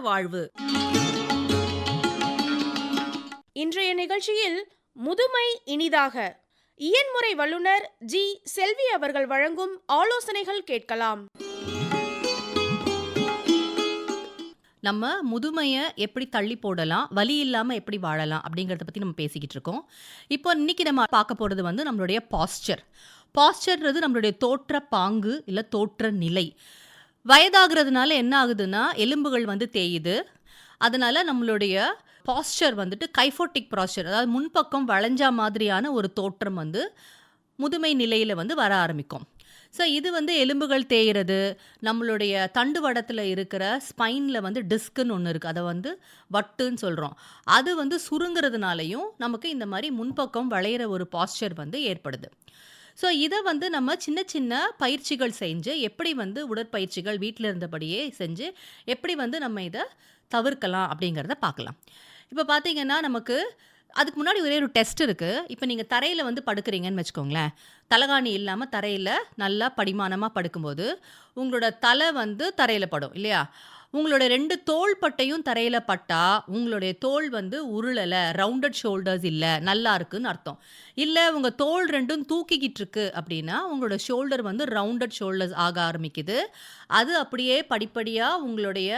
வாழ்வு. இன்றைய நிகழ்ச்சியில் முதுமை இனிதாக. இயன்முறை வல்லுனர் ஜி. செல்வி அவர்கள் வழங்கும் ஆலோசனைகள் கேட்கலாம். நம்ம முதுமையை எப்படி தள்ளி போடலாம் வலி இல்லாமல் எப்படி வாழலாம் அப்படிங்கிறத பற்றி நம்ம பேசிக்கிட்டு இருக்கோம். இப்போ இன்னைக்கு நம்ம பார்க்க போகிறது வந்து நம்மளுடைய பாஸ்டர் பாஸ்டர்ன்றது நம்மளுடைய தோற்ற பாங்கு இல்லை தோற்ற நிலை வயதாகிறதுனால என்ன ஆகுதுன்னா எலும்புகள் வந்து தேயுது. அதனால் நம்மளுடைய பாஸ்டர் வந்துட்டு கைஃபோட்டிக் பாஸ்டர் அதாவது முன்பக்கம் வளைஞ்சா மாதிரியான ஒரு தோற்றம் வந்து முதுமை நிலையில் வந்து வர ஆரம்பிக்கும். ஸோ இது வந்து எலும்புகள் தேயிறது நம்மளுடைய தண்டுவடத்தில் இருக்கிற ஸ்பைனில் வந்து டிஸ்க்குன்னு ஒன்று இருக்குது அதை வந்து வட்டுன்னு சொல்கிறோம் அது வந்து சுருங்குறதுனாலையும் நமக்கு இந்த மாதிரி முன்பக்கம் வளையிற ஒரு பாஸ்டர் வந்து ஏற்படுது. ஸோ இதை வந்து நம்ம சின்ன சின்ன பயிற்சிகள் செஞ்சு எப்படி வந்து உடற்பயிற்சிகள் வீட்டில் இருந்தபடியே செஞ்சு எப்படி வந்து நம்ம இதை தவிர்க்கலாம் அப்படிங்கிறத பார்க்கலாம். இப்போ பார்த்தீங்கன்னா நமக்கு அதுக்கு முன்னாடி ஒரே ஒரு டெஸ்ட் இருக்குது இப்போ நீங்கள் தரையில் வந்து படுக்கிறீங்கன்னு வச்சுக்கோங்களேன். தலகாணி இல்லாமல் தரையில் நல்லா படிமானமாக படுக்கும்போது உங்களோட தலை வந்து தரையில் படும் இல்லையா? உங்களோட ரெண்டு தோள் பட்டையும் தரையில் பட்டா உங்களுடைய தோல் வந்து உருளலை ரவுண்டட் ஷோல்டர்ஸ் இல்லை நல்லா இருக்குன்னு அர்த்தம். இல்லை உங்கள் தோல் ரெண்டும் தூக்கிக்கிட்டு இருக்கு அப்படின்னா உங்களோட ஷோல்டர் வந்து ரவுண்டட் ஷோல்டர்ஸ் ஆக ஆரம்பிக்குது. அது அப்படியே படிப்படியாக உங்களுடைய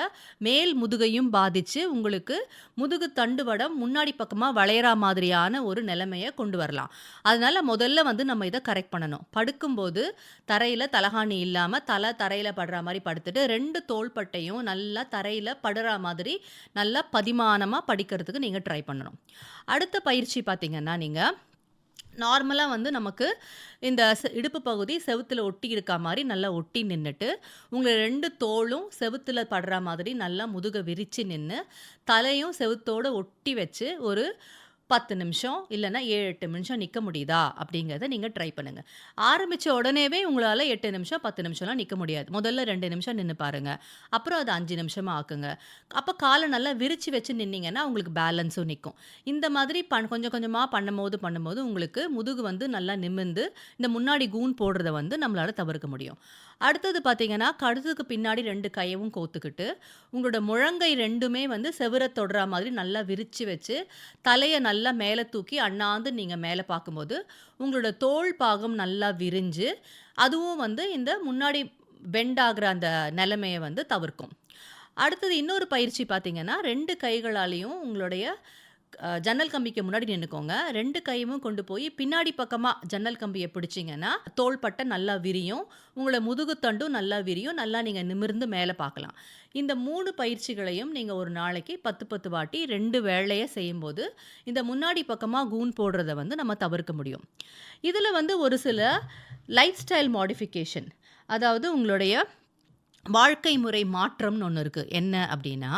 மேல் முதுகையும் பாதித்து உங்களுக்கு முதுகு தண்டுவடம் முன்னாடி பக்கமாக வளையிற மாதிரியான ஒரு நிலைமையை கொண்டு வரலாம். அதனால் முதல்ல வந்து நம்ம இதை கரெக்ட் பண்ணணும். படுக்கும்போது தரையில் தலகாணி இல்லாமல் தலை தரையில் படுற மாதிரி படுத்துட்டு ரெண்டு தோள்பட்டையும் நல்ல நல்லா தரையில் படுற மாதிரி நல்லா பதிமானமாக படிக்கிறதுக்கு நீங்கள் ட்ரை பண்ணணும். அடுத்த பயிற்சி பார்த்தீங்கன்னா நீங்கள் நார்மலாக வந்து நமக்கு இந்த செ- இடுப்பு பகுதி செவுத்துல ஒட்டி இருக்க மாதிரி நல்லா ஒட்டி நின்றுட்டு உங்களை ரெண்டு தோளும் செவுத்தில் படுற மாதிரி நல்லா முதுக விரித்து நின்று தலையும் செவுத்தோடு ஒட்டி வச்சு ஒரு பத்து நிமிஷம் இல்லைன்னா ஏழு எட்டு நிமிஷம் நிற்க முடியுதா அப்படிங்கிறத நீங்கள் ட்ரை பண்ணுங்கள் ஆரம்பித்த உடனேவே உங்களால் எட்டு நிமிஷம் பத்து நிமிஷம்லாம் நிற்க முடியாது. முதல்ல ரெண்டு நிமிஷம் நின்று பாருங்கள் அப்புறம் அது அஞ்சு நிமிஷமாக ஆக்குங்க. அப்போ காலை நல்லா விரித்து வச்சு நின்னீங்கன்னா உங்களுக்கு பேலன்ஸும் நிற்கும் இந்த மாதிரி பண் கொஞ்சம் கொஞ்சமாக பண்ணும்போது பண்ணும்போது உங்களுக்கு முதுகு வந்து நல்லா நிமிர்ந்து இந்த முன்னாடி கூன் போடுறத வந்து நம்மளால் தவிர்க்க முடியும். அடுத்தது பார்த்தீங்கன்னா கழுத்துக்கு பின்னாடி ரெண்டு கையவும் கோத்துக்கிட்டு உங்களோட முழங்கை ரெண்டுமே வந்து செவரை தொடுற மாதிரி நல்லா விரித்து வச்சு தலையை நல்லா நல்லா மேலே தூக்கி அண்ணாந்து நீங்கள் மேலே பார்க்கும்போது உங்களோட தோள் பாகம் நல்லா விரிஞ்சு அதுவும் வந்து இந்த முன்னாடி பெண்ட் ஆகிற அந்த நிலைமையை வந்து தவிர்க்கும். அடுத்தது இன்னொரு பயிற்சி பார்த்தீங்கன்னா ரெண்டு கைகளாலையும் உங்களுடைய ஜன்னல் கம்பிக்கு முன்னாடி நின்றுக்கோங்க ரெண்டு கையும் கொண்டு போய் பின்னாடி பக்கமாக ஜன்னல் கம்பியை பிடிச்சிங்கன்னா தோள்பட்டை நல்லா விரியும். உங்களை முதுகுத்தண்டும் நல்லா விரியும். நல்லா நீங்கள் நிமிர்ந்து மேலே பார்க்கலாம். இந்த மூணு பயிற்சிகளையும் நீங்கள் ஒரு நாளைக்கு பத்து பத்து வாட்டி ரெண்டு வேலையை செய்யும்போது இந்த முன்னாடி பக்கமாக கூன் போடுறத வந்து நம்ம தவிர்க்க முடியும். இதில் வந்து ஒரு சில லைஃப் ஸ்டைல் மாடிஃபிகேஷன் அதாவது உங்களுடைய வாழ்க்கை முறை மாற்றம்னு ஒன்று இருக்குது என்ன அப்படின்னா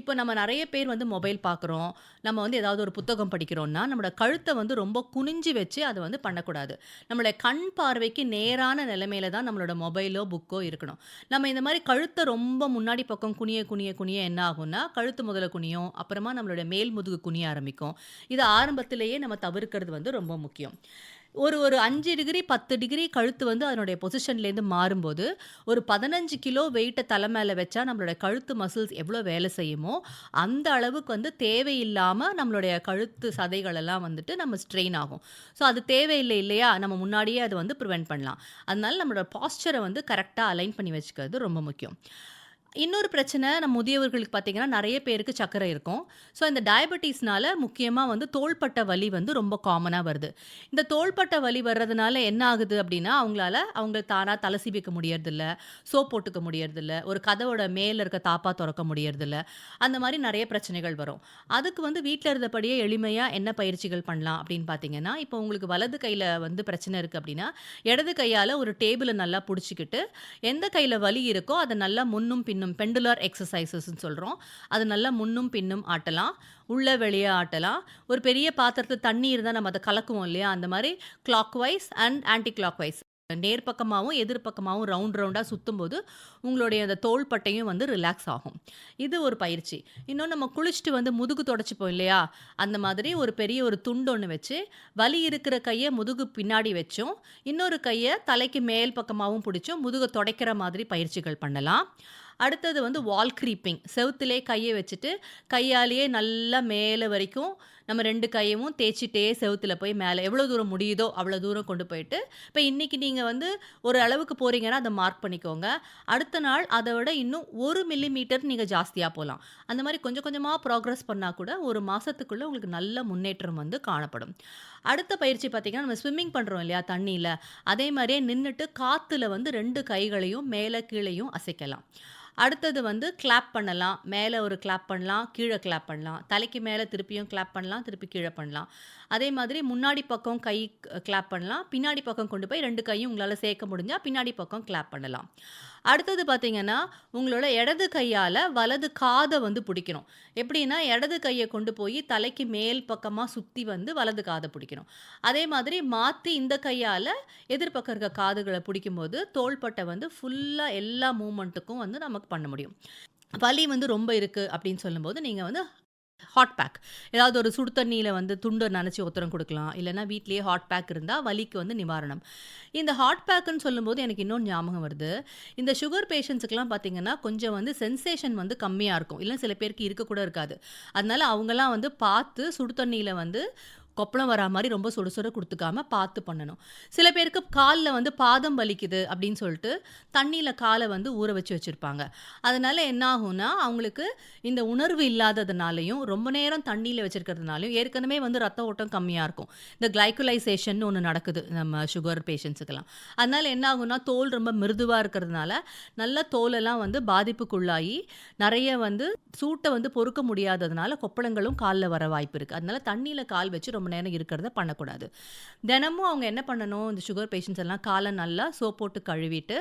இப்போ நம்ம நிறைய பேர் வந்து மொபைல் பார்க்குறோம் நம்ம வந்து ஏதாவது ஒரு புத்தகம் படிக்கிறோம்னா நம்மளோட கழுத்தை வந்து ரொம்ப குனிஞ்சு வச்சு அதை வந்து பண்ணக்கூடாது. நம்மளோட கண் பார்வைக்கு நேரான நிலைமையில தான் நம்மளோட மொபைலோ புக்கோ இருக்கணும். நம்ம இந்த மாதிரி கழுத்தை ரொம்ப முன்னாடி பக்கம் குனிய குனிய குனிய என்ன ஆகும்னா கழுத்து முதல்ல குனியும் அப்புறமா நம்மளோட மேல் முதுகு குனிய ஆரம்பிக்கும். இது ஆரம்பத்திலேயே நம்ம தவிர்க்கிறது வந்து ரொம்ப முக்கியம். ஒரு ஒரு அஞ்சு டிகிரி பத்து டிகிரி கழுத்து வந்து அதனுடைய பொசிஷன்லேருந்து மாறும்போது ஒரு பதினஞ்சு கிலோ வெயிட்டை தலை மேலே வச்சா நம்மளோட கழுத்து மசில்ஸ் எவ்வளோ வேலை செய்யுமோ அந்த அளவுக்கு வந்து தேவையில்லாமல் நம்மளுடைய கழுத்து சதைகளெல்லாம் வந்துட்டு நம்ம ஸ்ட்ரெயின் ஆகும். ஸோ அது தேவையில்லை இல்லையா? நம்ம முன்னாடியே அதை வந்து ப்ரிவெண்ட் பண்ணலாம். அதனால நம்மளோட பாஸ்டரை வந்து கரெக்டாக அலைன் பண்ணி வச்சுக்கிறது ரொம்ப முக்கியம். இன்னொரு பிரச்சனை நம்ம முதியவர்களுக்கு பார்த்தீங்கன்னா நிறைய பேருக்கு சர்க்கரை இருக்கும். ஸோ இந்த டயபெட்டிஸ்னால முக்கியமாக வந்து தோள்பட்டை வலி வந்து ரொம்ப காமனாக வருது. இந்த தோள்பட்டை வலி வர்றதுனால என்ன ஆகுது அப்படின்னா அவங்களால அவங்க தானாக தலை சீவிக்க முடியறதில்ல சோப் போட்டுக்க முடியறதில்ல ஒரு கதவோட மேலே இருக்க தாப்பா திறக்க முடியறதில்ல அந்த மாதிரி நிறைய பிரச்சனைகள் வரும். அதுக்கு வந்து வீட்டில் இருந்தபடியே எளிமையாக என்ன பயிற்சிகள் பண்ணலாம் அப்படின்னு பார்த்தீங்கன்னா இப்போ உங்களுக்கு வலது கையில் வந்து பிரச்சனை இருக்குது அப்படின்னா இடது கையால் ஒரு டேபிளை நல்லா பிடிச்சிக்கிட்டு எந்த கையில் வலி இருக்கோ அதை நல்லா முன்னும் பின்னும் பெண்டுலர் எக்ஸசைசஸ்ன்னு சொல்கிறோம் அது நல்லா முன்னும் பின்னும் ஆட்டலாம். உள்ளே வெளியே ஆட்டலாம். ஒரு பெரிய பாத்திரத்தில் தண்ணி இருந்தால் நம்ம அதை கலக்குவோம் இல்லையா? அந்த மாதிரி clockwise and anticlockwise நேர் பக்கமாகவும் எதிர்பக்கமாகவும் ரவுண்ட் ரவுண்டாக சுற்றும்போது உங்களுடைய அந்த தோள்பட்டையும் வந்து ரிலாக்ஸ் ஆகும். இது ஒரு பயிற்சி. இன்னொன்று நம்ம குளிச்சுட்டு வந்து முதுகு தொடச்சிப்போம் இல்லையா? அந்த மாதிரி ஒரு பெரிய ஒரு துண்டு ஒன்று வச்சு வலி இருக்கிற கையை முதுகு பின்னாடி வச்சும் இன்னொரு கையை தலைக்கு மேல் பக்கமாகவும் பிடிச்சும் முதுகை துடைக்கிற மாதிரி பயிற்சிகள் பண்ணலாம். அடுத்தது வந்து வால் க்ரீப்பிங் செவுத்திலே கையை வச்சுட்டு கையாலேயே நல்லா மேலே வரைக்கும் நம்ம ரெண்டு கையவும் தேய்ச்சிட்டே செவுத்தில் போய் மேலே எவ்வளோ தூரம் முடியுதோ அவ்வளோ தூரம் கொண்டு போயிட்டு இப்போ இன்றைக்கி நீங்கள் வந்து ஒரு அளவுக்கு போகிறீங்கன்னா அதை மார்க் பண்ணிக்கோங்க. அடுத்த நாள் அதை விட இன்னும் ஒரு மில்லி மீட்டர் நீங்கள் ஜாஸ்தியாக போகலாம் அந்த மாதிரி கொஞ்சம் கொஞ்சமாக ப்ராக்ரஸ் பண்ணால் கூட ஒரு மாதத்துக்குள்ளே உங்களுக்கு நல்ல முன்னேற்றம் வந்து காணப்படும். அடுத்த பயிற்சி பார்த்திங்கன்னா நம்ம ஸ்விம்மிங் பண்ணுறோம் இல்லையா தண்ணியில் அதே மாதிரியே நின்றுட்டு காற்றுல வந்து ரெண்டு கைகளையும் மேலே கீழேயும் அசைக்கலாம். அடுத்தது வந்து கிளாப் பண்ணலாம். மேலே ஒரு கிளாப் பண்ணலாம். கீழே கிளாப் பண்ணலாம். தலைக்கு மேலே திருப்பியும் கிளாப் பண்ணலாம். திருப்பி கீழே பண்ணலாம். அதே மாதிரி முன்னாடி பக்கம் கை கிளாப் பண்ணலாம். பின்னாடி பக்கம் கொண்டு போய் ரெண்டு கையும் உங்களால் சேர்க்க முடிஞ்சால் பின்னாடி பக்கம் கிளாப் பண்ணலாம். அடுத்தது பார்த்தீங்கன்னா உங்களோட இடது கையால் வலது காதை வந்து பிடிக்கணும். எப்படின்னா இடது கையை கொண்டு போய் தலைக்கு மேல் பக்கமாக சுற்றி வந்து வலது காதை பிடிக்கணும். அதே மாதிரி மாற்றி இந்த கையால் எதிர்பக்கம் இருக்க காதுகளை பிடிக்கும்போது தோள்பட்டை வந்து ஃபுல்லாக எல்லா மூமெண்ட்டுக்கும் வந்து நமக்கு பண்ண முடியும். வலி வந்து ரொம்ப இருக்குது அப்படின்னு சொல்லும்போது நீங்கள் வந்து ஹாட் பேக் ஏதாவது ஒரு சுடு தண்ணியில் வந்து துண்டை நினச்சி ஒத்தரம் கொடுக்கலாம். இல்லைன்னா வீட்லேயே ஹாட் பேக் இருந்தால் வலிக்கு வந்து நிவாரணம். இந்த ஹாட் பேக்குன்னு சொல்லும்போது எனக்கு இன்னொன்று ஞாபகம் வருது. இந்த சுகர் பேஷண்ட்ஸுக்கெலாம் பார்த்தீங்கன்னா கொஞ்சம் வந்து சென்சேஷன் வந்து கம்மியாக இருக்கும். இல்லை சில பேருக்கு இருக்கக்கூட இருக்காது. அதனால அவங்கெல்லாம் வந்து பார்த்து சுடு தண்ணியில் வந்து கொப்பளம் வரா மாதிரி ரொம்ப சுட சுட கொடுத்துக்காம பார்த்து பண்ணணும். சில பேருக்கு காலில் வந்து பாதம் வலிக்குது அப்படின்னு சொல்லிட்டு தண்ணியில் காலை வந்து ஊற வச்சு வச்சுருப்பாங்க. அதனால் என்ன ஆகும்னா அவங்களுக்கு இந்த உணர்வு இல்லாததுனாலையும் ரொம்ப நேரம் தண்ணியில் வச்சுருக்கிறதுனாலையும் ஏற்கனவே வந்து ரத்த ஓட்டம் கம்மியாக இருக்கும். இந்த கிளைக்குலைசேஷன் ஒன்று நடக்குது நம்ம சுகர் பேஷண்ட்ஸுக்கெல்லாம் அதனால் என்ன ஆகும்னா தோல் ரொம்ப மிருதுவாக இருக்கிறதுனால நல்ல தோலெல்லாம் வந்து பாதிப்புக்குள்ளாகி நிறைய வந்து சூட்டை வந்து பொறுக்க முடியாததுனால கொப்பளங்களும் காலில் வர வாய்ப்பு இருக்குது அதனால் தண்ணியில் கால் வச்சு ரொம்ப நேரம் இருக்கிறத பண்ணக்கூடாது. தினமும் அவங்க என்ன பண்ணணும்? இந்த சுகர் பேஷண்ட்ஸ் எல்லாம் காலை நல்லா சோப் போட்டு கழுவிட்டு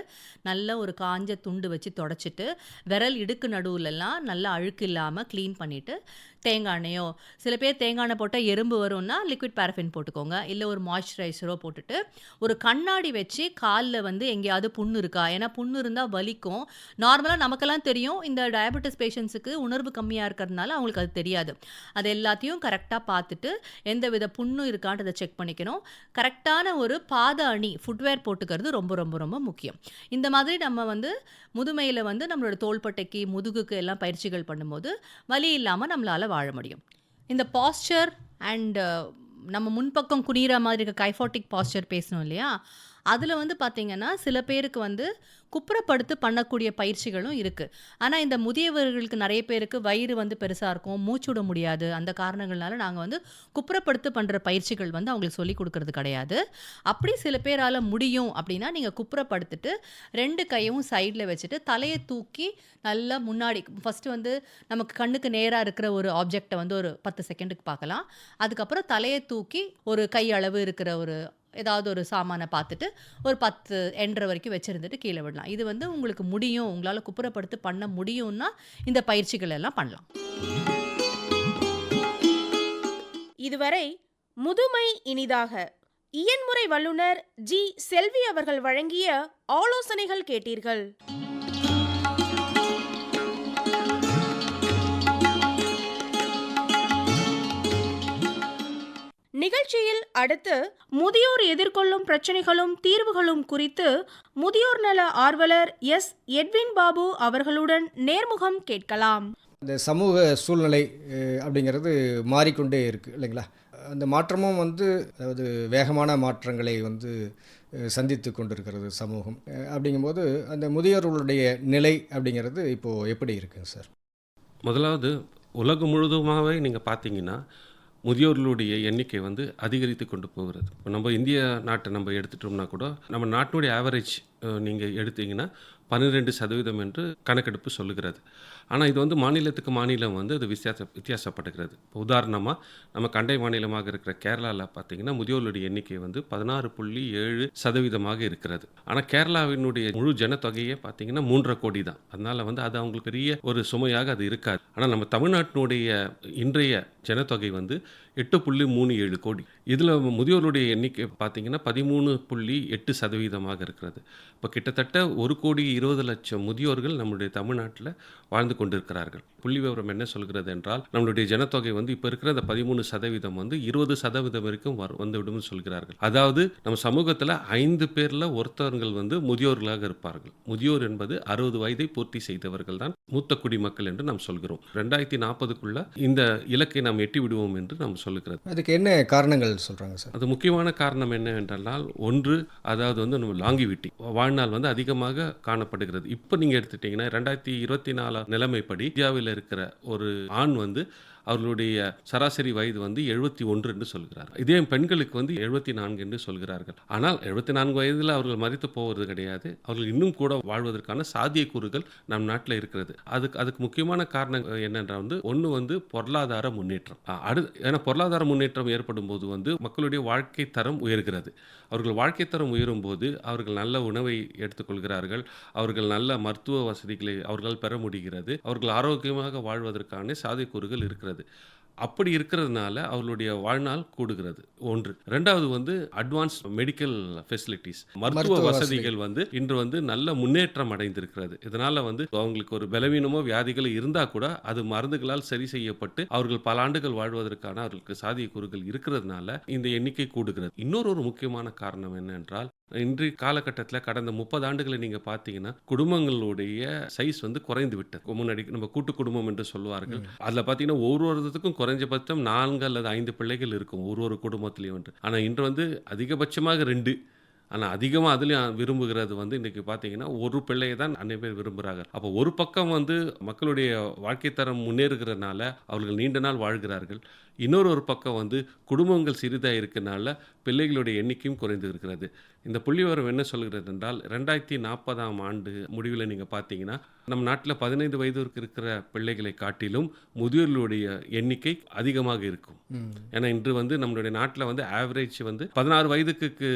நல்ல ஒரு காஞ்ச துண்டு வச்சு தொடச்சிட்டு விரல் இடுக்கு நடுவுலலாம் நல்லா அழுக்கு இல்லாமல் க்ளீன் பண்ணிவிட்டு தேங்காய் எண்ணெயோ சில பேர் தேங்காய் எண்ணெய் போட்டால் எறும்பு வரும்னா லிக்விட் பேரஃபின் போட்டுக்கோங்க. இல்லை ஒரு மாய்ஸ்சரைசரோ போட்டுட்டு ஒரு கண்ணாடி வச்சு காலில் வந்து எங்கேயாவது புண்ணு இருக்கா? ஏன்னா புண்ணு இருந்தால் வலிக்கும். நார்மலாக நமக்கெல்லாம் தெரியும் இந்த டயபெட்டிஸ் பேஷண்ட்ஸுக்கு உணர்வு கம்மியாக இருக்கிறதுனால அவங்களுக்கு அது தெரியாது. அது எல்லாத்தையும் கரெக்டாக பார்த்துட்டு எந்த வித புண்ணும் இருக்கான்றதை செக் பண்ணிக்கணும். கரெக்டான ஒரு பாத அணி ஃபுட்வேர் போட்டுக்கிறது ரொம்ப ரொம்ப ரொம்ப முக்கியம். இந்த மாதிரி நம்ம வந்து முதுமையில் வந்து நம்மளோட தோள்பட்டைக்கு முதுகுக்கு எல்லாம் பயிற்சிகள் பண்ணும்போது வலி இல்லாமல் நம்மளால் வாழ முடியும். இந்த பாஸ்டர் அண்ட் uh, நம்ம முன்பக்கம் குனிகிற மாதிரி இருக்க கைஃபாட்டிக் பாஸ்டர் பேசணும் இல்லையா? அதில் வந்து பார்த்திங்கன்னா சில பேருக்கு வந்து குப்புறப்படுத்து பண்ணக்கூடிய பயிற்சிகளும் இருக்குது ஆனால் இந்த முதியவர்களுக்கு நிறைய பேருக்கு வயிறு வந்து பெருசாக இருக்கும் மூச்சு விட முடியாது. அந்த காரணங்கள்னால நாங்கள் வந்து குப்புறப்படுத்து பண்ணுற பயிற்சிகள் வந்து அவங்களுக்கு சொல்லிக் கொடுக்கறது கிடையாது. அப்படி சில பேரால் முடியும் அப்படின்னா நீங்கள் குப்புறப்படுத்துட்டு ரெண்டு கையும் சைடில் வச்சுட்டு தலையை தூக்கி நல்லா முன்னாடி ஃபஸ்ட்டு வந்து நமக்கு கண்ணுக்கு நேராக இருக்கிற ஒரு ஆப்ஜெக்டை வந்து ஒரு பத்து செகண்டுக்கு பார்க்கலாம். அதுக்கப்புறம் தலையை தூக்கி ஒரு கை அளவு இருக்கிற ஒரு ஏதாவது ஒரு சாமானை பார்த்துட்டு ஒரு பத்து என்ற வரைக்கும் வச்சுருந்துட்டு கீழே விடலாம். இது வந்து உங்களுக்கு முடியும். உங்களால் குப்புறப்படுத்து பண்ண முடியும்னா இந்த பயிற்சிகள் எல்லாம் பண்ணலாம். இதுவரை முதுமை இனிதாக இயன்முறை வல்லுனர் ஜி செல்வி அவர்கள் வழங்கிய ஆலோசனைகள் கேட்டீர்கள். நிகழ்ச்சியில் அடுத்து முதியோர் எதிர்கொள்ளும் பிரச்சனைகளும் தீர்வுகளும் குறித்து முதியோர் நல ஆர்வலர் எஸ். எட்வின் பாபு அவர்களுடன் நேர்முகம் கேட்கலாம். இந்த சமூக சூழ்நிலை அப்படிங்கிறது மாறிக்கொண்டே இருக்குது இல்லைங்களா? அந்த மாற்றமும் வந்து அதாவது வேகமான மாற்றங்களை வந்து சந்தித்து கொண்டிருக்கிறது சமூகம். அப்படிங்கும்போது அந்த முதியோர்களுடைய நிலை அப்படிங்கிறது இப்போது எப்படி இருக்குங்க சார்? முதலாவது உலகம் முழுதுமாகவே நீங்கள் பார்த்தீங்கன்னா முதியோர்களுடைய எண்ணிக்கை வந்து அதிகரித்து கொண்டு போகிறது. இப்போ நம்ம இந்திய நாட்டை நம்ம எடுத்துட்டோம்னா கூட நம்ம நாட்டினுடைய ஆவரேஜ் நீங்கள் எடுத்தீங்கன்னா பன்னிரெண்டு சதவீதம் என்று கணக்கெடுப்பு சொல்லுகிறது. ஆனால் இது வந்து மாநிலத்துக்கு மாநிலம் வந்து அது வித்தியாச வித்தியாசப்படுகிறது. இப்போ உதாரணமாக நம்ம கண்டை மாநிலமாக இருக்கிற கேரளாவில் பார்த்தீங்கன்னா முதியோர்களுடைய எண்ணிக்கை வந்து பதினாறு புள்ளி ஏழு சதவீதமாக இருக்கிறது. ஆனால் கேரளாவினுடைய முழு ஜனத்தொகையே பார்த்தீங்கன்னா மூன்றரை கோடி தான். அதனால் வந்து அது அவங்களுக்கு பெரிய ஒரு சுமையாக அது இருக்காது. ஆனால் நம்ம தமிழ்நாட்டினுடைய இன்றைய ஜனத்தொகை வந்து எட்டு புள்ளி மூணு ஏழு கோடி. இதில் முதியோருடைய எண்ணிக்கை பார்த்தீங்கன்னா பதிமூணு புள்ளி எட்டு சதவீதமாக இருக்கிறது. இப்போ கிட்டத்தட்ட ஒரு கோடி இருபது லட்சம் முதியோர்கள் நம்முடைய தமிழ்நாட்டில் வாழ்ந்து கொண்டிருக்கிறார்கள். புள்ளி விவரம் என்ன சொல்கிறது என்றால் நம்மளுடைய ஜனத்தொகை வந்து இப்போ இருக்கிற அந்த பதிமூணு சதவீதம் வந்து இருபது சதவீதம் வரைக்கும் வரு- வந்துவிடும் சொல்கிறார்கள். அதாவது நம்ம சமூகத்தில் ஐந்து பேரில் ஒருத்தவர்கள் வந்து முதியோர்களாக இருப்பார்கள். முதியோர் என்பது அறுபது வயதை பூர்த்தி செய்தவர்கள் தான் மூத்த குடிமக்கள் என்று நாம் சொல்கிறோம். ரெண்டாயிரத்தி நாற்பதுக்குள்ள இந்த இலக்கை நாம் எட்டி விடுவோம் என்று நாம் சொல்லுகிறது. அதுக்கு என்ன காரணங்கள் சொல்கிறாங்க சார்? அது முக்கியமான காரணம் என்ன என்றால் ஒன்று அதாவது வந்து நம்ம லாங்கிவிட்டி வாழ்நாள் வந்து அதிகமாக காணப்படுகிறது. இப்போ நீங்கள் எடுத்துட்டீங்கன்னா ரெண்டாயிரத்தி இருபத்தி நாலு நிலைமைப்படி இந்தியாவில் இருக்கிற ஒரு ஆண் வந்து அவர்களுடைய சராசரி வயது வந்து எழுபத்தி ஒன்று என்று சொல்கிறார் இதே பெண்களுக்கு வந்து எழுபத்தி நான்கு என்று சொல்கிறார்கள். ஆனால் எழுபத்தி நான்கு வயதில் அவர்கள் மறித்து போவது கிடையாது. அவர்கள் இன்னும் கூட வாழ்வதற்கான சாத்தியக்கூறுகள் நம் நாட்டில் இருக்கிறது. அதுக்கு அதுக்கு முக்கியமான காரணம் என்னென்றால் வந்து ஒன்று வந்து பொருளாதார முன்னேற்றம். அ- அடுத்து ஏன்னா பொருளாதார முன்னேற்றம் ஏற்படும் போது வந்து மக்களுடைய வாழ்க்கை தரம் உயர்கிறது. அவர்கள் வாழ்க்கை தரம் உயரும் போது அவர்கள் நல்ல உணவை எடுத்துக்கொள்கிறார்கள். அவர்கள் நல்ல மருத்துவ வசதிகளை அவர்கள் பெற முடிகிறது. அவர்கள் ஆரோக்கியமாக வாழ்வதற்கான சாதிக்கூறுகள் இருக்கிறது. அப்படி இருக்கிறதுனால அவர்களுடைய வாழ்நாள் கூடுகிறது. ஒன்று. ரெண்டாவது வந்து அட்வான்ஸ் மெடிக்கல் ஃபெசிலிட்டிஸ் மருத்துவ வசதிகள் வந்து இன்று வந்து நல்ல முன்னேற்றம் அடைந்திருக்கிறது. இதனால வந்து அவங்களுக்கு ஒரு பலவீனமோ வியாதிகள் இருந்தா கூட அது மருந்துகளால் சரி செய்யப்பட்டு அவர்கள் பல ஆண்டுகள் வாழ்வதற்கான அவர்களுக்கு சாத்தியக்கூறுகள் இருக்கிறதுனால இந்த எண்ணிக்கை கூடுகிறது. இன்னொரு ஒரு முக்கியமான காரணம் என்னென்றால் இன்றைய காலகட்டத்தில் கடந்த முப்பது ஆண்டுகளை நீங்கள் பார்த்தீங்கன்னா குடும்பங்களுடைய சைஸ் வந்து குறைந்து விட்டது. முன்னாடி நம்ம கூட்டு குடும்பம் என்று சொல்லுவார்கள். அதில் பார்த்தீங்கன்னா ஒரு ஒருத்தருக்கும் குறைஞ்சபட்சம் நான்கு அல்லது ஐந்து பிள்ளைகள் இருக்கும் ஒரு ஒரு குடும்பத்திலையும் வந்து ஆனால் இன்று வந்து அதிகபட்சமாக ரெண்டு. ஆனால் அதிகமாக அதுலேயும் விரும்புகிறது வந்து இன்றைக்கி பார்த்தீங்கன்னா ஒரு பிள்ளையை தான் அன்னை பேர் விரும்புகிறாங்க அப்போ ஒரு பக்கம் வந்து மக்களுடைய வாழ்க்கை தரம் முன்னேறுகிறனால அவர்கள் நீண்ட நாள் வாழ்கிறார்கள். இன்னொரு ஒரு பக்கம் வந்து குடும்பங்கள் சிறிதாக இருக்கனால பிள்ளைகளுடைய எண்ணிக்கையும் குறைந்து இருக்கிறது. இந்த புள்ளிவிவரம் என்ன சொல்கிறது என்றால் ரெண்டாயிரத்தி நாற்பதாம் ஆண்டு முடிவில் நீங்கள் பார்த்தீங்கன்னா நம் நாட்டில் பதினைந்து வயதிற்கு இருக்கிற பிள்ளைகளை காட்டிலும் முதியோர்களுடைய எண்ணிக்கை அதிகமாக இருக்கும். ஏன்னா இன்று வந்து நம்மளுடைய நாட்டில் வந்து ஆவரேஜ் வந்து பதினாறு வயதுக்கு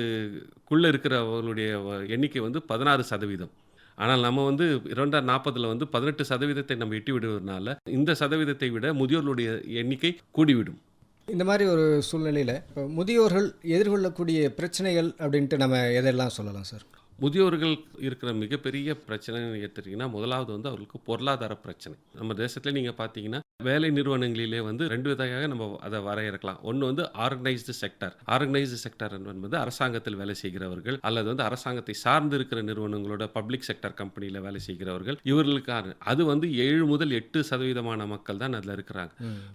குள்ளே இருக்கிறவர்களுடைய எண்ணிக்கை வந்து பதினாறு சதவீதம். ஆனால் நம்ம வந்து இரண்டாயிரம் நாற்பதில் வந்து பதினெட்டு சதவீதத்தை நம்ம எட்டி விடுவதனால இந்த சதவீதத்தை விட முதியோர்களுடைய எண்ணிக்கை கூடிவிடும். இந்த மாதிரி ஒரு சூழ்நிலையில் இப்போ முதியோர்கள் எதிர்கொள்ளக்கூடிய பிரச்சனைகள் அப்படின்ட்டு நம்ம எதெல்லாம் சொல்லலாம் சார்? முதியோர்கள் இருக்கிற மிகப்பெரிய பிரச்சனைன்னு எடுத்துட்டிங்கன்னா முதலாவது வந்து அவர்களுக்கு பொருளாதார பிரச்சனை. நம்ம தேசத்தில் நீங்கள் பார்த்தீங்கன்னா வேலை நிறுவனங்களிலே வந்து ரெண்டு விதையாக நம்ம அதை வரையறுக்கலாம். ஒன்று வந்து ஆர்கனைஸ்டு செக்டர் ஆர்கனைஸ்டு செக்டர் என்பது அரசாங்கத்தில் வேலை செய்கிறவர்கள் அல்லது வந்து அரசாங்கத்தை சார்ந்து இருக்கிற நிறுவனங்களோட பப்ளிக் செக்டர் கம்பெனியில் வேலை செய்கிறவர்கள் இவர்களுக்கான அது வந்து ஏழு முதல் எட்டு சதவீதமான மக்கள் தான் அதில் இருக்கிறாங்க.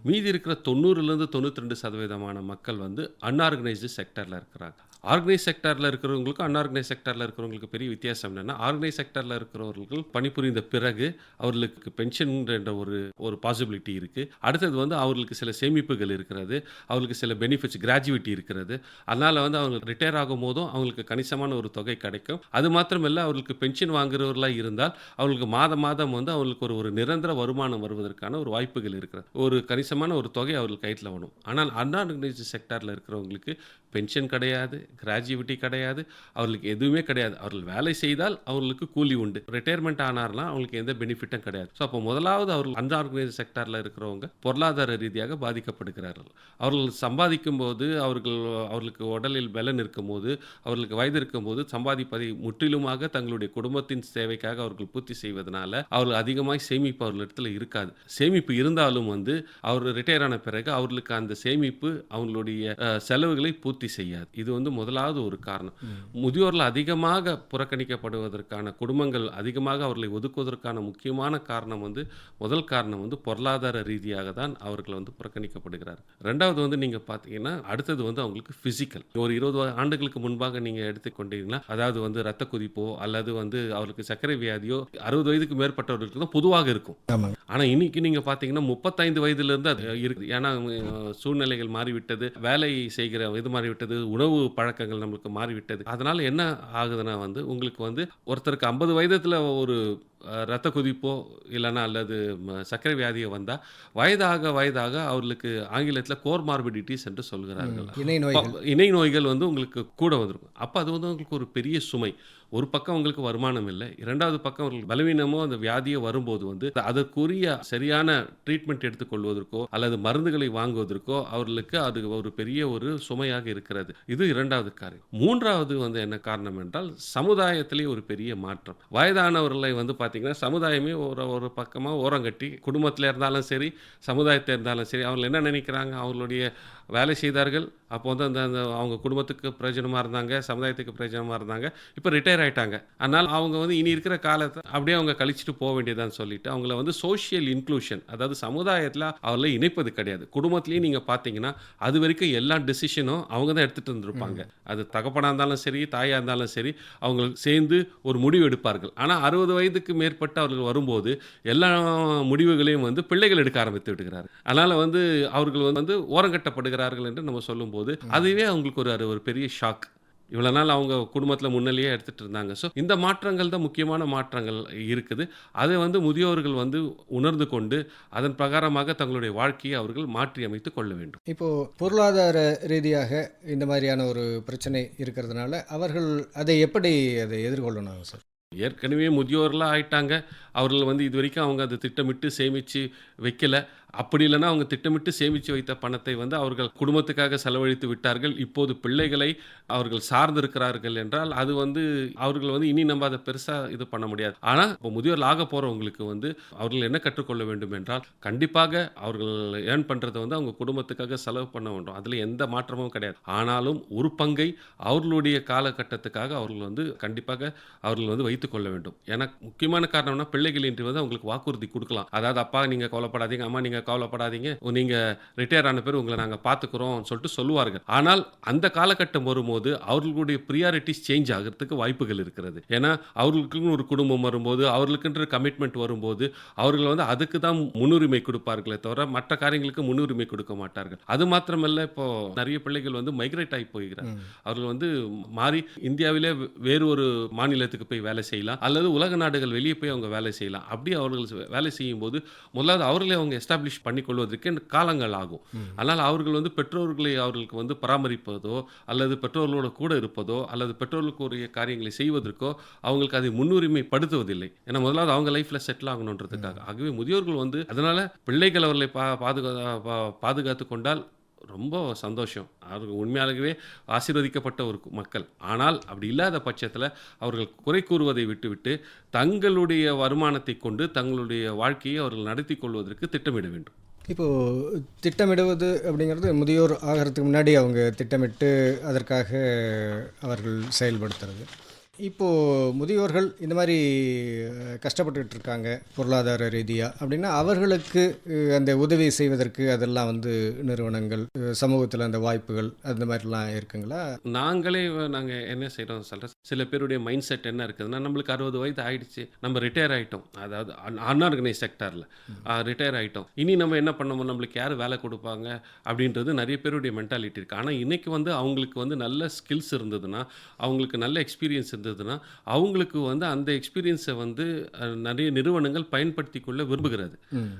மீதி இருக்கிற தொண்ணூறுலேருந்து தொண்ணூற்றி ரெண்டு சதவீதமான மக்கள் வந்து அன்ஆர்கனைஸ்டு செக்டரில் இருக்கிறாங்க. ஆர்கனைஸ் செக்டரில் இருக்கிறவங்களுக்கும் அன்ஆர்கனைஸ் செக்டரில் இருக்கிறவங்களுக்கு பெரிய வித்தியாசம் என்னென்னா ஆர்கனைஸ் செக்டரில் இருக்கிறவர்கள் பணிபுரிந்த பிறகு அவர்களுக்கு பென்ஷன் என்ற ஒரு ஒரு பாசிபிலிட்டி இருக்குது அடுத்தது வந்து அவர்களுக்கு சில சேமிப்புகள் இருக்கிறது அவர்களுக்கு சில பெனிஃபிட்ஸ் கிராஜுவிட்டி இருக்கிறது. அதனால் வந்து அவங்க ரிட்டையர் ஆகும் போதும் அவங்களுக்கு கணிசமான ஒரு தொகை கிடைக்கும். அது மாத்திரமில்லை அவர்களுக்கு பென்ஷன் வாங்குறவர்களாக இருந்தால் அவர்களுக்கு மாதம் மாதம் வந்து அவங்களுக்கு ஒரு ஒரு நிரந்தர வருமானம் வருவதற்கான ஒரு வாய்ப்புகள் இருக்கிறது. ஒரு கணிசமான ஒரு தொகை அவர்கள் கையில் வரும். ஆனால் அன்ஆர்கனைஸ்டு செக்டாரில் இருக்கிறவங்களுக்கு பென்ஷன் கிடையாது கிராஜுவிட்டி கிடையாது அவர்களுக்கு எதுவுமே கிடையாது. அவர்கள் வேலை செய்தால் அவர்களுக்கு கூலி உண்டு. ரிட்டையர்மெண்ட் ஆனார்னா அவங்களுக்கு எந்த பெனிஃபிட்டும் கிடையாது. ஸோ அப்போ முதலாவது அவர்கள் அன்ஆர்கனைஸ்டு செக்டாரில் இருக்கிறவங்க பொருளாதார ரீதியாக பாதிக்கப்படுகிறார்கள். அவர்கள் சம்பாதிக்கும் போது அவர்கள் அவர்களுக்கு உடலில் பலன் இருக்கும்போது அவர்களுக்கு வயது இருக்கும்போது சம்பாதிப்பதை முற்றிலுமாக தங்களுடைய குடும்பத்தின் சேவைக்காக அவர்கள் பூர்த்தி செய்வதனால அவர்கள் அதிகமாக சேமிப்பு அவர்களிடத்தில் இருக்காது. சேமிப்பு இருந்தாலும் வந்து அவர் ரிட்டையர் ஆன பிறகு அவர்களுக்கு அந்த சேமிப்பு அவங்களுடைய செலவுகளை பூர்த்தி செய்யாது. இது வந்து முதலாவது ஒரு காரணம். முதியோர்கள் அதிகமாக புறக்கணிக்கப்படுவதற்கான குடும்பங்கள் அதிகமாக அவர்களை ஒதுக்குவதற்கான முக்கியமான காரணம் வந்து முதல் காரணம் வந்து பொருளாதார ரீதியாக தான் அவர்கள் வந்து புறக்கணிக்கப்படுகிறார் ரெண்டாவது வந்து நீங்கள் பார்த்தீங்கன்னா அடுத்தது வந்து அவங்களுக்கு ஃபிசிக்கல் ஒரு இருபது ஆண்டுகளுக்கு முன்பாக நீங்கள் எடுத்துக்கொண்டீங்கன்னா அதாவது வந்து ரத்த கொதிப்போ அல்லது வந்து அவருக்கு சர்க்கரை வியாதியோ அறுபது வயதுக்கு மேற்பட்டவர்களுக்கு தான் பொதுவாக இருக்கும். ஆனால் இன்னைக்கு நீங்கள் பார்த்தீங்கன்னா முப்பத்தைந்து வயதிலிருந்து அது இருக்குது. ஏன்னா சூழ்நிலைகள் மாறிவிட்டது. வேலை செய்கிற இது மாறிவிட்டது உணவு பழக்கங்கள் நம்மளுக்கு மாறிவிட்டது. அதனால என்ன ஆகுதுன்னா வந்து உங்களுக்கு வந்து ஒருத்தருக்கு ஐம்பது வயதத்தில் ஒரு ரத்த கொதிப்போ இல்லைன்னா அல்லது சர்க்கரை வியாதியோ வந்தால் வயதாக வயதாக அவர்களுக்கு ஆங்கிலத்தில் கோர்மார்பிடிட்டிஸ் என்று சொல்கிறார்கள். இணை நோய்கள். அப்ப இணை நோய்கள் வந்து உங்களுக்கு கூட வந்திருக்கும். அப்போ அது வந்து உங்களுக்கு ஒரு பெரிய சுமை. ஒரு பக்கம் உங்களுக்கு வருமானம் இல்லை. இரண்டாவது பக்கம் அவங்களுக்கு பலவீனமோ அந்த வியாதியோ வரும்போது வந்து அதற்குரிய சரியான ட்ரீட்மெண்ட் எடுத்துக்கொள்வதற்கோ அல்லது மருந்துகளை வாங்குவதற்கோ அவர்களுக்கு அது ஒரு பெரிய ஒரு சுமையாக இருக்கு இருக்கிறது. இது இரண்டாவது காரியம். மூன்றாவது வந்து என்ன காரணம் என்றால் சமுதாயத்திலே ஒரு பெரிய மாற்றம். வயதானவர்களை வந்து பார்த்திங்கன்னா சமுதாயமே ஒரு ஒரு பக்கமாக ஓரங்கட்டி குடும்பத்தில் இருந்தாலும் சரி சமுதாயத்தில் இருந்தாலும் சரி அவங்க என்ன நினைக்கிறாங்க? அவங்களுடைய வேலை செய்தார்கள். அப்போ வந்து அந்த அந்த அவங்க குடும்பத்துக்கு பிரயோஜனமாக இருந்தாங்க சமுதாயத்துக்கு பிரயோஜனமாக இருந்தாங்க. இப்போ ரிட்டையர் ஆயிட்டாங்க. அதனால் அவங்க வந்து இனி இருக்கிற காலத்தை அப்படியே அவங்க கழிச்சிட்டு போக வேண்டியதான்னு சொல்லிட்டு அவங்கள வந்து சோஷியல் இன்க்ளூஷன் அதாவது சமுதாயத்தில் அவர்களை இணைப்பது கிடையாது. குடும்பத்திலையும் நீங்கள் பார்த்தீங்கன்னா அது வரைக்கும் எல்லா டெசிஷனும் அவங்க தான் எடுத்துகிட்டு இருந்திருப்பாங்க அது தகப்பனாக இருந்தாலும் சரி தாயாக இருந்தாலும் சரி அவங்க சேர்ந்து ஒரு முடிவு எடுப்பார்கள். ஆனால் அறுபது வயதுக்கு மேற்பட்டு அவர்கள் வரும்போது எல்லா முடிவுகளையும் வந்து பிள்ளைகள் எடுக்க ஆரம்பித்து விடுகிறார்கள். அதனால் வந்து அவர்கள் வந்து ஓரங்கட்டப்படுகிறார்கள் என்று நம்ம சொல்லும்போது அதுவே அவங்களுக்கு ஒரு ஒரு பெரிய ஷாக் இவ்வளோ நாள் அவங்க குடும்பத்தில் முன்னிலையே எடுத்துகிட்டு இருந்தாங்க. ஸோ இந்த மாற்றங்கள் தான் முக்கியமான மாற்றங்கள் இருக்குது. அதை வந்து முதியோர்கள் வந்து உணர்ந்து கொண்டு அதன் பிரகாரமாக தங்களுடைய வாழ்க்கையை அவர்கள் மாற்றி அமைத்து கொள்ள வேண்டும். இப்போது பொருளாதார ரீதியாக இந்த மாதிரியான ஒரு பிரச்சனை இருக்கிறதுனால அவர்கள் அதை எப்படி அதை எதிர்கொள்ளணும் சார்? ஏற்கனவே முதியோர்களாக ஆயிட்டாங்க. அவர்கள் வந்து இது வரைக்கும் அவங்க அதை திட்டமிட்டு சேமித்து வைக்கல. அப்படி இல்லைன்னா அவங்க திட்டமிட்டு சேமித்து வைத்த பணத்தை வந்து அவர்கள் குடும்பத்துக்காக செலவழித்து விட்டார்கள். இப்போது பிள்ளைகளை அவர்கள் சார்ந்திருக்கிறார்கள் என்றால் அது வந்து அவர்கள் வந்து இனி நம்ம அதை பெருசாக இது பண்ண முடியாது. ஆனால் இப்போ முதியோர் ஆக போகிறவங்களுக்கு வந்து அவர்கள் என்ன கற்றுக்கொள்ள வேண்டும் என்றால் கண்டிப்பாக அவர்கள் ஏர்ன் பண்ணுறதை வந்து அவங்க குடும்பத்துக்காக செலவு பண்ண வேண்டும். அதில் எந்த மாற்றமும் கிடையாது. ஆனாலும் ஒரு பங்கை அவர்களுடைய காலகட்டத்துக்காக அவர்கள் வந்து கண்டிப்பாக அவர்கள் வந்து வைத்துக் கொள்ள வேண்டும். ஏன்னா முக்கியமான காரணம்னா பிள்ளைகள் இன்றி வந்து அவங்களுக்கு வாக்குறுதி கொடுக்கலாம். அதாவது அப்பா நீங்கள் கவலைப்படாதீங்க. அம்மா நீங்கள் கவலைப்படாதீங்க. நீங்கள் ரிட்டையர் ஆன பேர் உங்களை நாங்கள் பார்த்துக்குறோம் சொல்லிட்டு சொல்லுவார்கள். ஆனால் அந்த காலகட்டம் வரும்போது அவர்களுடைய ப்ரியாரிட்டிஸ் சேஞ்ச் ஆகிறதுக்கு வாய்ப்புகள் இருக்கிறது. ஏன்னா அவர்களுக்குன்னு ஒரு குடும்பம் வரும்போது அவர்களுக்குன்ற கமிட்மெண்ட் வரும்போது அவர்கள் வந்து அதுக்கு தான் முன்னுரிமை கொடுப்பார்களே தவிர மற்ற காரியங்களுக்கு முன்னுரிமை கொடுக்க மாட்டார்கள். அது மாத்திரமல்ல இப்போ நிறைய பிள்ளைகள் வந்து மைக்ரேட் ஆகி போகிறார். அவர்கள் வந்து மாறி இந்தியாவிலே வேறு ஒரு மாநிலத்துக்கு போய் வேலை செய்யலாம். அல்லது உலக நாடுகள் வெளியே போய் அவங்க வேலை செய்யலாம். அப்படி அவர்கள் வேலை செய்யும் போது முதலாவது அவர்களே அவங்க எஸ்டாப்ளிஷ் பண்ணிக்கொள்வதற்கு காலங்கள் ஆகும். அதனால் அவர்கள் வந்து பெற்றோர்களை அவர்களுக்கு வந்து பராமரிப்பதோ அல்லது பெற்றோர்களோட கூட இருப்பதோ அல்லது பெற்றோர்களுக்குரிய காரியங்களை செய்வதற்கோ அவங்களுக்கு அதை முன்னுரிமைப்படுத்துவதில்லை. ஏன்னா முதலாவது அவங்க லைஃப்பில் செட்டில் ஆகணுன்றதுக்காக. ஆகவே முதியோர்கள் வந்து அதனால் பிள்ளைகள் அவர்களை பா பாதுகா பாதுகாத்து கொண்டால் ரொம்ப சந்தோஷம். அவர்கள் உண்மையாகவே ஆசீர்வதிக்கப்பட்ட ஒரு மக்கள். ஆனால் அப்படி இல்லாத பட்சத்தில் அவர்கள் குறை கூறுவதை விட்டுவிட்டு தங்களுடைய வருமானத்தை கொண்டு தங்களுடைய வாழ்க்கையை அவர்கள் நடத்தி கொள்வதற்கு திட்டமிட வேண்டும். இப்போது திட்டமிடுவது அப்படிங்கிறது முதியோர் ஆகிறதுக்கு முன்னாடி அவங்க திட்டமிட்டு அதற்காக அவர்கள் செயல்படுத்துறது. இப்போது முதியோர்கள் இந்த மாதிரி கஷ்டப்பட்டுக்கிட்டு இருக்காங்க பொருளாதார ரீதியாக அப்படின்னா அவர்களுக்கு அந்த உதவி செய்வதற்கு அதெல்லாம் வந்து நிறுவனங்கள் சமூகத்தில் அந்த வாய்ப்புகள் அந்த மாதிரிலாம் இருக்குங்களா? நாங்களே நாங்கள் என்ன செய்கிறோம் சொல்கிறேன் சில பேருடைய மைண்ட் செட் என்ன இருக்குதுன்னா நம்மளுக்கு அறுபது வயது ஆயிடுச்சு நம்ம ரிட்டையர் ஆகிட்டோம் அதாவது அன்ஆர்கனைஸ் செக்டரில் ரிட்டையர் ஆகிட்டோம் இனி நம்ம என்ன பண்ணணும்? நம்மளுக்கு யார் வேலை கொடுப்பாங்க? அப்படின்றது நிறைய பேருடைய மென்டாலிட்டி இருக்குது ஆனால் இன்றைக்கி வந்து அவங்களுக்கு வந்து நல்ல ஸ்கில்ஸ் இருந்ததுன்னா அவங்களுக்கு நல்ல எக்ஸ்பீரியன்ஸ் இருந்ததுன்னா அவங்களுக்கு வந்து அந்த எக்ஸ்பீரியன்ஸை வந்து நிறைய நிறுவனங்கள் பயன்படுத்தி கொள்ள விரும்புகிறது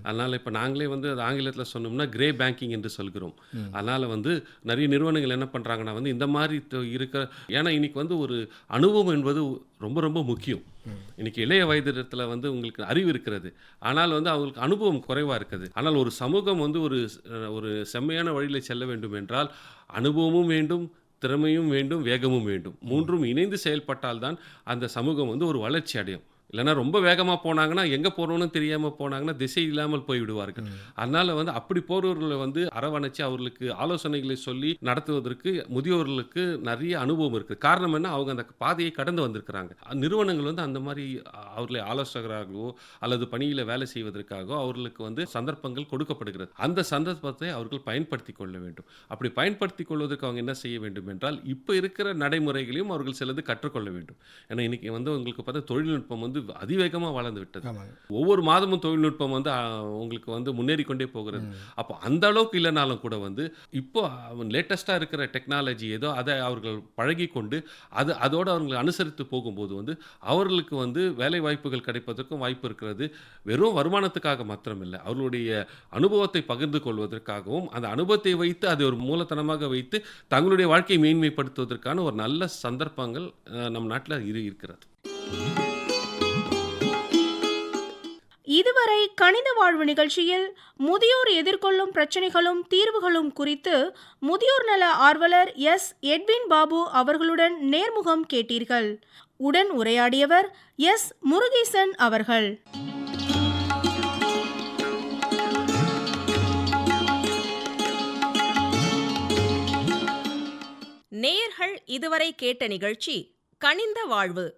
அதனால் இப்போ நாங்களே வந்து அது ஆங்கிலத்தில் சொன்னோம்னா கிரே பேங்கிங் என்று சொல்கிறோம். அதனால் வந்து நிறைய நிறுவனங்கள் என்ன பண்ணுறாங்கன்னா வந்து இந்த மாதிரி இருக்க ஏன்னா இன்னைக்கு வந்து ஒரு அனுபவம் என்பது ரொம்ப ரொம்ப முக்கியம். இன்னைக்கு இளைய வயதிடத்துல வந்து உங்களுக்கு அறிவு இருக்கிறது. ஆனால் வந்து அவங்களுக்கு அனுபவம் குறைவாக இருக்குது. ஆனால் ஒரு சமூகம் வந்து ஒரு ஒரு செம்மையான வழியில் செல்ல வேண்டும் என்றால் அனுபவமும் வேண்டும் திறமையும் வேண்டும் வேகமும் வேண்டும். மூன்றும் இணைந்து செயல்பட்டால்தான் அந்த சமூகம் வந்து ஒரு வளர்ச்சி அடையும். இல்லைன்னா ரொம்ப வேகமாக போனாங்கன்னா எங்கே போகிறோன்னு தெரியாமல் போனாங்கன்னா திசை இல்லாமல் போய் விடுவார்கள். அதனால் வந்து அப்படி போகிறவர்களை வந்து அரவணைச்சு அவர்களுக்கு ஆலோசனைகளை சொல்லி நடத்துவதற்கு முதியோர்களுக்கு நிறைய அனுபவம் இருக்குது காரணம் என்ன? அவங்க அந்த பாதையை கடந்து வந்திருக்கிறாங்க. நிறுவனங்கள் வந்து அந்த மாதிரி அவர்களை ஆலோசகராகவோ அல்லது பணியில் வேலை செய்வதற்காகவோ அவர்களுக்கு வந்து சந்தர்ப்பங்கள் கொடுக்கப்படுகிறது. அந்த சந்தர்ப்பத்தை அவர்கள் பயன்படுத்தி கொள்ள வேண்டும். அப்படி பயன்படுத்தி கொள்வதற்கு அவங்க என்ன செய்ய வேண்டும் என்றால் இப்போ இருக்கிற நடைமுறைகளையும் அவர்கள் சிலது கற்றுக்கொள்ள வேண்டும். ஏன்னா இன்னைக்கு வந்து உங்களுக்கு பார்த்தா தொழில்நுட்பம் வந்து அதிவேகமாக வளர்ந்து விட்டது. ஒவ்வொரு மாதமும் தொழில்நுட்பம் வந்து உங்களுக்கு வந்து முன்னேறி கொண்டே போகிறது. அப்போ அந்த அளவுக்கு இல்லைனாலும் கூட வந்து இப்போ லேட்டஸ்ட்டாக இருக்கிற டெக்னாலஜி ஏதோ அதை அவர்கள் பழகி கொண்டு அது அதோடு அவர்கள் அனுசரித்து போகும்போது வந்து அவர்களுக்கு வந்து வேலை வாய்ப்புகள் கிடைப்பதற்கும் வாய்ப்பு இருக்கிறது. வெறும் வருமானத்துக்காக மாத்திரமில்லை அவர்களுடைய அனுபவத்தை பகிர்ந்து கொள்வதற்காகவும் அந்த அனுபவத்தை வைத்து அதை ஒரு மூலத்தனமாக வைத்து தங்களுடைய வாழ்க்கையை மேன்மைப்படுத்துவதற்கான ஒரு நல்ல சந்தர்ப்பங்கள் நம் நாட்டில் இரு இருக்கிறது. இதுவரை கணித வாழ்வு நிகழ்ச்சியில் முதியோர் எதிர்கொள்ளும் பிரச்சனைகளும் தீர்வுகளும் குறித்து முதியோர் நல ஆர்வலர் எஸ். எட்வின் பாபு அவர்களுடன் நேர்முகம் கேட்டீர்கள். உடன் உரையாடியவர் எஸ். முருகேசன் அவர்கள். நேயர்கள் இதுவரை கேட்ட நிகழ்ச்சி கணிந்த வாழ்வு.